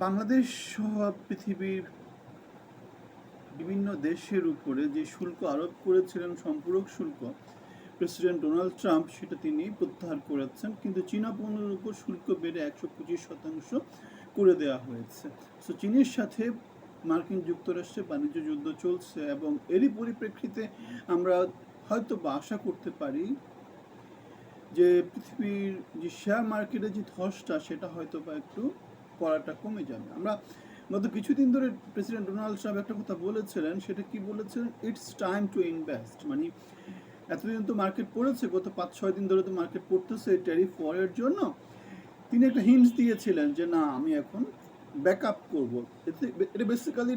বাংলাদেশ সহ পৃথিবীর বিভিন্ন দেশের উপরে যে শুল্ক আরোপ করেছিলেন সম্পূরক শুল্ক, প্রেসিডেন্ট ডোনাল্ড ট্রাম্প সেটা তিনি প্রত্যাহার করেছেন, কিন্তু চীনা পণ্যের উপর শুল্ক বেড়ে একশো পঁচিশ শতাংশ করে দেওয়া হয়েছে। সো চীনের সাথে মার্কিন যুক্তরাষ্ট্রে বাণিজ্য যুদ্ধ চলছে এবং এরই পরিপ্রেক্ষিতে আমরা হয়তো বা আশা করতে পারি যে পৃথিবীর যে শেয়ার মার্কেটে যে ধসটা, সেটা হয়তো বা একটু পড়াটা কমে যাবে। আমরা গত কিছুদিন ধরে প্রেসিডেন্ট ডোনাল্ড ট্রাম্প একটা কথা বলেছিলেন, সেটা কি বলেছিলেন? ইটস টাইম টু ইনভেস্ট মানে এতদিন তো মার্কেট পড়েছে, গত পাঁচ ছয় দিন ধরে তো মার্কেট পড়তেছে ট্যারিফ ওয়ারের জন্য। তিনি একটা হিন্টস দিয়েছিলেন যে, না, আমি এখন ব্যাক আপ করব এটা বেসিক্যালি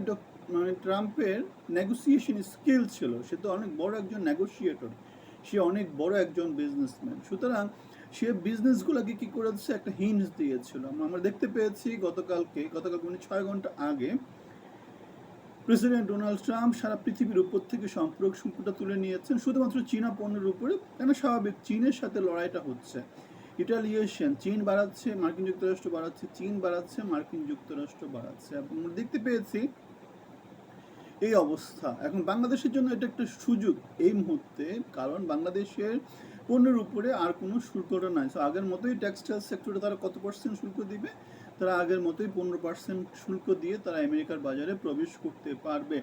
মানে ট্রাম্পের নেগোসিয়েশন স্কিল ছিল। সে তো অনেক বড় একজন নেগোসিয়েটর সে অনেক বড় একজন বিজনেসম্যান সুতরাং সে বিজনেসগুলোকে কি করেছে একটা হিন্টস দিয়েছিল। আমরা- দেখতে পেয়েছি গতকালকে, গতকাল মানে ছয় ঘণ্টা আগে প্রেসিডেন্ট ডোনাল্ড ট্রাম্প সারা পৃথিবীর উপর থেকে সম্পর্ক শুল্কটা তুলে নিয়েছেন। শুধুমাত্র চীনা পণ্যের উপরে, কেন স্বাভাবিক চীনের সাথে লড়াইটা হচ্ছে। ইটালিয়েশন চীন বাড়াচ্ছে, মার্কিন যুক্তরাষ্ট্র বাড়াচ্ছে, চীন বাড়াচ্ছে, মার্কিন যুক্তরাষ্ট্র বাড়াচ্ছে। এবং আমরা দেখতে পেয়েছি এই অবস্থা। এখন বাংলাদেশের জন্য এটা একটা সুযোগ এই মুহূর্তে, কারণ বাংলাদেশের পণ্যের উপরে আর কোনো শুল্কটা নাই। তো আগের মতোই টেক্সটাইল সেক্টরে তারা কত পার্সেন্ট শুল্ক দিবে? তারা আগের মতোই পনেরো পার্সেন্ট শুল্ক দিয়ে তারা আমেরিকার বাজারে প্রবেশ করতে পারবে।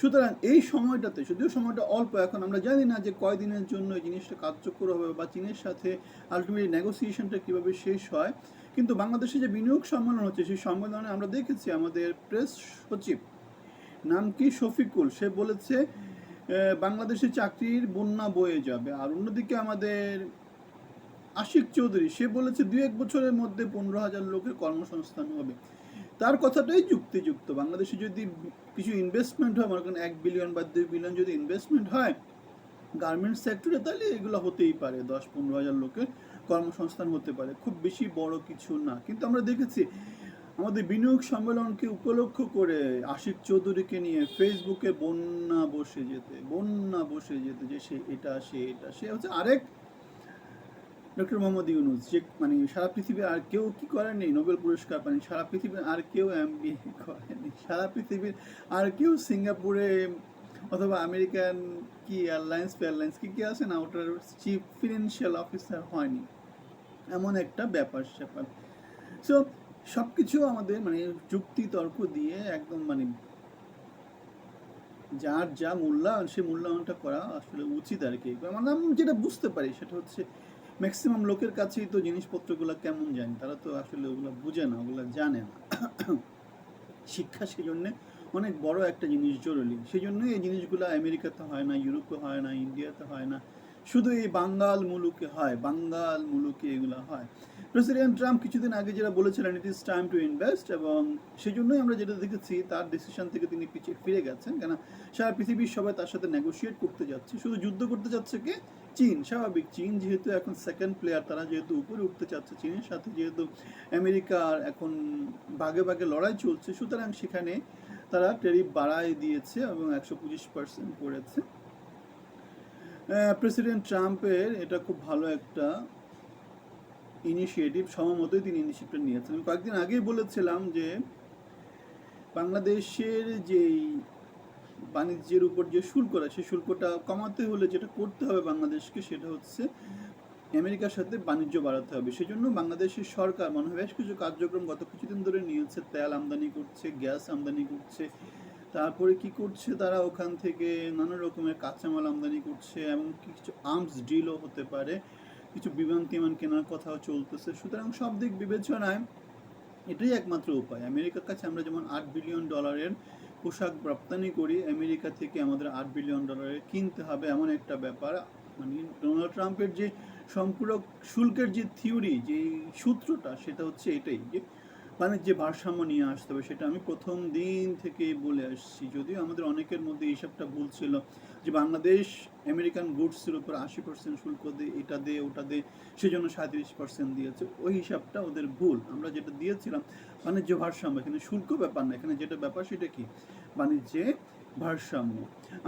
সুতরাং এই সময়টাতে, যদিও সময়টা অল্প, এখন আমরা জানি না যে কয়দিনের জন্য এই জিনিসটা কার্যকর হবে বা চীনের সাথে আলটিমেটলি নেগোসিয়েশনটা কীভাবে শেষ হয়। কিন্তু বাংলাদেশে যে বিনিয়োগ সম্মেলন হচ্ছে, সেই সম্মেলনে আমরা দেখেছি আমাদের প্রেস সচিব, নাম কি? শফিকুল। সে বলেছে বাংলাদেশে চাকরির বন্যা বয়ে যাবে। আর অন্যদিকে আমাদের আশিক চৌধুরী, সে বলেছে দুই এক বছরের মধ্যে পনেরো হাজার লোকের কর্মসংস্থান হবে। তার কথাটাই যুক্তিযুক্ত। বাংলাদেশে যদি কিছু ইনভেস্টমেন্ট হয়, মনে করেন এক বিলিয়ন বা দুই বিলিয়ন যদি ইনভেস্টমেন্ট হয় গার্মেন্টস সেক্টরে তাহলে এগুলো হতেই পারে। দশ পনেরো হাজার লোকের কর্মসংস্থান হতে পারে। খুব বেশি বড় কিছু না। কিন্তু আমরা দেখেছি আমাদের বিনিয়োগ সম্মেলনকে উপলক্ষ করে আশিক চৌধুরীকে নিয়ে ফেসবুকে বন্যা বসে যেতে, বন্যা বসে যেতে যে সে এটা সে এটা, সে হচ্ছে আরেক ডক্টর মোহাম্মদ ইউনুস, যে মানে সারা পৃথিবীর আর কেউ কি করেনি? নোবেল পুরস্কার পায়নি। সারা পৃথিবীর আর কেউ এম করেনি। সারা পৃথিবীর আর কেউ সিঙ্গাপুরে অথবা আমেরিকান কি এয়ারলাইন্স এয়ারলাইন্স কি কি আছে না, ওটার চিফ ফিনান্সিয়াল অফিসার হয়নি। এমন একটা ব্যাপার স্যাপার সো সব কিছু আমাদের মানে যুক্তি, তর্ক দিয়ে একদম মানে যার যা মূল্যায়ন, সে মূল্যায়নটা করা আসলে উচিত আর কি। মানে আমি যেটা বুঝতে পারি সেটা হচ্ছে ম্যাক্সিমাম লোকের কাছেই তো জিনিসপত্রগুলো কেমন জানে, তারা তো আসলে ওগুলো বুঝে না, ওগুলো জানে না। শিক্ষা সেই জন্যে অনেক বড় একটা জিনিস জরুরি। সেই জন্যই এই জিনিসগুলো আমেরিকাতে হয় না, ইউরোপে হয় না, ইন্ডিয়াতে হয় না। শুধু এই বাঙ্গাল মুলুকে হয়, বাঙ্গাল মুলুকে এগুলো হয়। প্রেসিডেন্ট ট্রাম্প কিছুদিন আগে যেটা বলেছিলেন it is time to invest এবং সেই জন্যই আমরা যেটা দেখেছি, তার ডিসিশন থেকে তিনি পিছিয়ে ফিরে গেছেন। কেন সারা পৃথিবীর সবাই তার সাথে নেগোশিয়েট করতে যাচ্ছে। শুধু যুদ্ধ করতে যাচ্ছে কে? চীন, স্বাভাবিক। চীন যেহেতু এখন সেকেন্ড প্লেয়ার তারা যেহেতু উপরে উঠতে চাচ্ছে চীনের সাথে, যেহেতু আমেরিকার এখন বাগে বাগে লড়াই চলছে, সুতরাং সেখানে তারা টেরিফ বাড়ায় দিয়েছে এবং একশো পঁচিশ পার্সেন্ট করেছে। প্রেসিডেন্ট ট্রাম্পের এটা খুব ভালো একটা ইনিশিয়েটিভ সময়মতোই তিনি ইনিশিয়েটিভটা নিয়েছেন। আমি কয়েকদিন আগেই বলেছিলাম যে বাংলাদেশের যেই বাণিজ্যের উপর যে শুল্কটা সেই শুল্কটা কমাতে হলে যেটা করতে হবে বাংলাদেশকে সেটা হচ্ছে আমেরিকার সাথে বাণিজ্য বাড়াতে হবে। সেজন্য বাংলাদেশের সরকার মনে হয় বেশ কিছু কার্যক্রম গত কিছুদিন ধরে নিয়েছে। তেল আমদানি করছে, গ্যাস আমদানি করছে, তারপরে কি করছে তারা? ওখান থেকে নানা রকমের কাঁচামাল আমদানি করছে এবং কিছু আর্মস ডিলও হতে পারে। কিছু বিমান টিমান কেনার কথাও চলতেছে। সুতরাং সব দিক বিবেচনায় এটাই একমাত্র উপায়। আমেরিকার কাছে আমরা যেমন আট বিলিয়ন ডলারের পোশাক রপ্তানি করি, আমেরিকা থেকে আমাদের আট বিলিয়ন ডলারের কিনতে হবে এমন একটা ব্যাপার। মানে ডোনাল্ড ট্রাম্পের যে সম্পূরক শুল্কের যে থিওরি যে সূত্রটা, সেটা হচ্ছে এটাই যে বাণিজ্যে ভারসাম্য নিয়ে আসতে হবে, সেটা আমি প্রথম দিন থেকেই বলে আসছি। যদিও আমাদের অনেকের মধ্যে এই হিসাবটা ভুল ছিল যে বাংলাদেশ আমেরিকান গুডসের উপর আশি পার্সেন্ট শুল্ক দিয়ে এটা দে ওটা দে সেজন্য সাঁত্রিশ পার্সেন্ট দিয়েছে। ওই হিসাবটা ওদের ভুল। আমরা যেটা দিয়েছিলাম, বাণিজ্য ভারসাম্য, এখানে শুল্ক ব্যাপার না। এখানে যেটা ব্যাপার সেটা কি? বাণিজ্যে ভারসাম্য।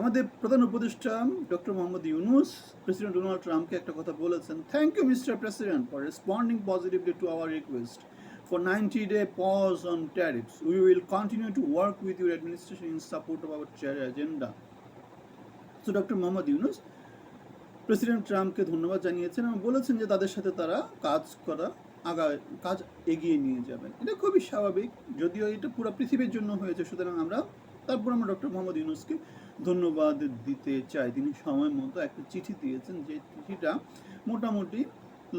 আমাদের প্রধান উপদেষ্টা doctor Mohammad Yunus, president Donald ট্রাম্পকে একটা কথা বলেছেন thank you mister president for responding positively to our request for 90 day pause on tariffs. We will continue to work with your administration in support of our chair agenda. So Dr. Mohammad Yunus president ট্রাম্পকে ধন্যবাদ জানিয়েছেন এবং বলেছেন যে তাদের সাথে তারা কাজ করা, আগা, কাজ এগিয়ে নিয়ে যাবেন এটা খুবই স্বাভাবিক, যদিও এটা পুরো পৃথিবীর জন্য হয়েছে, সুতরাং আমরা তারপর আমরা ডক্টর মোহাম্মদ ইউনুসকে ধন্যবাদ দিতে চাই তিনি সময় মতো একটা চিঠি দিয়েছেন যে চিঠিটা মোটামুটি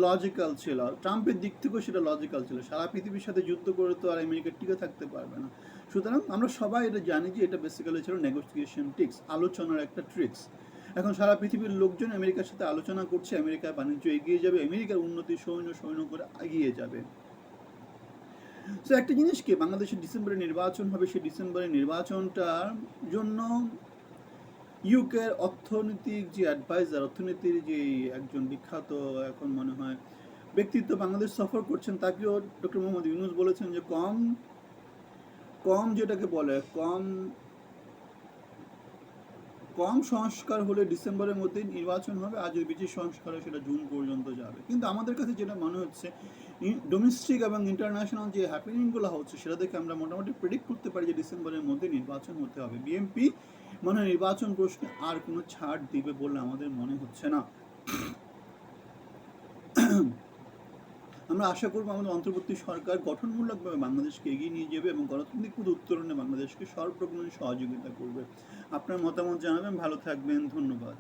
লজিক্যাল ছিল। ট্রাম্পের দিক থেকেও সেটা লজিক্যাল ছিল। সারা পৃথিবীর সাথে যুদ্ধ করে তো আর আমেরিকা টিকে থাকতে পারবে না। সুতরাং আমরা সবাই এটা জানি যে এটা বেসিক্যালি ছিল নেগোসিয়েশন ট্রিক্স আলোচনার একটা ট্রিক্স এখন সারা পৃথিবীর লোকজন আমেরিকার সাথে আলোচনা করছে আমেরিকার বাণিজ্য এগিয়ে যাবে, আমেরিকার উন্নতি সৈন্য সৈন্য করে এগিয়ে যাবে। তো একটা জিনিস কি? বাংলাদেশে ডিসেম্বরে নির্বাচন হবে, সেই ডিসেম্বরে নির্বাচনটার জন্য ইউকের অর্থনৈতিক যে অ্যাডভাইজার অর্থনীতির যে একজন বিখ্যাত এখন মনে হয় ব্যক্তিত্ব বাংলাদেশ সফর করছেন, তাকেও ডক্টর মোহাম্মদ ইউনুস বলেছেন যে কম কম যেটাকে বলে, কম কম সংস্কার হলে ডিসেম্বরের মধ্যে নির্বাচন হবে আর যদি বেশি সংস্কার হয়, সেটা জুন পর্যন্ত যাবে। কিন্তু আমাদের কাছে যেটা মনে হচ্ছে ডোমেস্টিক এবং ইন্টারন্যাশনাল যে হ্যাপেনিংগুলো হচ্ছে, সেটা দেখে আমরা মোটামুটি প্রেডিক্ট করতে পারি যে ডিসেম্বরের মধ্যে নির্বাচন হতে হবে। বিএমপি মনে নির্বাচন প্রশ্নে আর কোনো ছাড় দিবে বলে আমাদের মনে হচ্ছে না। আমরা আশা করব আমাদের অন্তর্বর্তী সরকার গঠনমূলকভাবে বাংলাদেশকে এগিয়ে নিয়ে যাবে এবং গণতান্ত্রিক পথে উত্তরণে বাংলাদেশকে সর্বপ্রকার সহযোগিতা করবে। আপনার মতামত জানাবেন। ভালো থাকবেন। ধন্যবাদ।